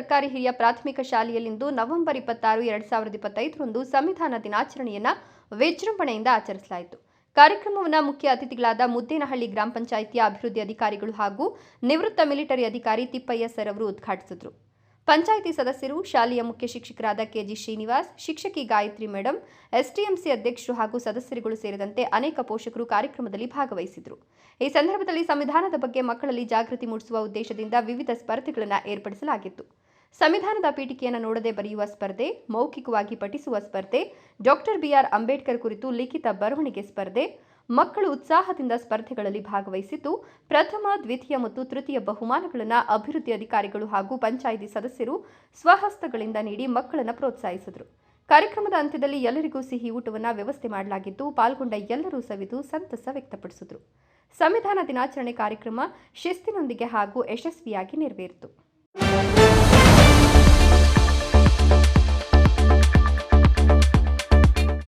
ಸರ್ಕಾರಿ ಹಿರಿಯ ಪ್ರಾಥಮಿಕ ಶಾಲೆಯಲ್ಲಿಂದು ನವೆಂಬರ್ ಇಪ್ಪತ್ತಾರು, ಎರಡ್ ಸಾವಿರದ ಇಪ್ಪತ್ತೈದರಂದು ಸಂವಿಧಾನ ದಿನಾಚರಣೆಯನ್ನ ವಿಜೃಂಭಣೆಯಿಂದ ಆಚರಿಸಲಾಯಿತು. ಕಾರ್ಯಕ್ರಮವನ್ನು ಮುಖ್ಯ ಅತಿಥಿಗಳಾದ ಮುದ್ದೇನಹಳ್ಳಿ ಗ್ರಾಮ ಪಂಚಾಯಿತಿಯ ಅಭಿವೃದ್ಧಿ ಅಧಿಕಾರಿಗಳು ಹಾಗೂ ನಿವೃತ್ತ ಮಿಲಿಟರಿ ಅಧಿಕಾರಿ ತಿಪ್ಪಯ್ಯ ಸರ್ ಅವರು ಉದ್ಘಾಟಿಸಿದರು. ಪಂಚಾಯಿತಿ ಸದಸ್ಯರು, ಶಾಲೆಯ ಮುಖ್ಯ ಶಿಕ್ಷಕರಾದ ಕೆಜಿ ಶ್ರೀನಿವಾಸ್, ಶಿಕ್ಷಕಿ ಗಾಯತ್ರಿ ಮೇಡಂ ಎಸ್ಟಿಎಂಸಿ ಅಧ್ಯಕ್ಷರು ಹಾಗೂ ಸದಸ್ಯರುಗಳು ಸೇರಿದಂತೆ ಅನೇಕ ಪೋಷಕರು ಕಾರ್ಯಕ್ರಮದಲ್ಲಿ ಭಾಗವಹಿಸಿದರು. ಈ ಸಂದರ್ಭದಲ್ಲಿ ಸಂವಿಧಾನದ ಬಗ್ಗೆ ಮಕ್ಕಳಲ್ಲಿ ಜಾಗೃತಿ ಮೂಡಿಸುವ ಉದ್ದೇಶದಿಂದ ವಿವಿಧ ಸ್ಪರ್ಧೆಗಳನ್ನು ಏರ್ಪಡಿಸಲಾಗಿತ್ತು. ಸಂವಿಧಾನದ ಪೀಠಿಕೆಯನ್ನು ನೋಡದೆ ಬರೆಯುವ ಸ್ಪರ್ಧೆ, ಮೌಖಿಕವಾಗಿ ಪಠಿಸುವ ಸ್ಪರ್ಧೆ, ಡಾಕ್ಟರ್ ಬಿಆರ್ ಅಂಬೇಡ್ಕರ್ ಕುರಿತು ಲಿಖಿತ ಬರವಣಿಗೆ ಸ್ಪರ್ಧೆ, ಮಕ್ಕಳು ಉತ್ಸಾಹದಿಂದ ಸ್ಪರ್ಧೆಗಳಲ್ಲಿ ಭಾಗವಹಿಸಿದ್ದು, ಪ್ರಥಮ, ದ್ವಿತೀಯ ಮತ್ತು ತೃತೀಯ ಬಹುಮಾನಗಳನ್ನು ಅಭಿವೃದ್ಧಿ ಅಧಿಕಾರಿಗಳು ಹಾಗೂ ಪಂಚಾಯಿತಿ ಸದಸ್ಯರು ಸ್ವಹಸ್ತಗಳಿಂದ ನೀಡಿ ಮಕ್ಕಳನ್ನು ಪ್ರೋತ್ಸಾಹಿಸಿದರು. ಕಾರ್ಯಕ್ರಮದ ಅಂತ್ಯದಲ್ಲಿ ಎಲ್ಲರಿಗೂ ಸಿಹಿ ಊಟವನ್ನು ವ್ಯವಸ್ಥೆ ಮಾಡಲಾಗಿದ್ದು, ಪಾಲ್ಗೊಂಡ ಎಲ್ಲರೂ ಸವಿದು ಸಂತಸ ವ್ಯಕ್ತಪಡಿಸಿದರು. ಸಂವಿಧಾನ ದಿನಾಚರಣೆ ಕಾರ್ಯಕ್ರಮ ಶಿಸ್ತಿನೊಂದಿಗೆ ಹಾಗೂ ಯಶಸ್ವಿಯಾಗಿ ನೆರವೇರಿತು.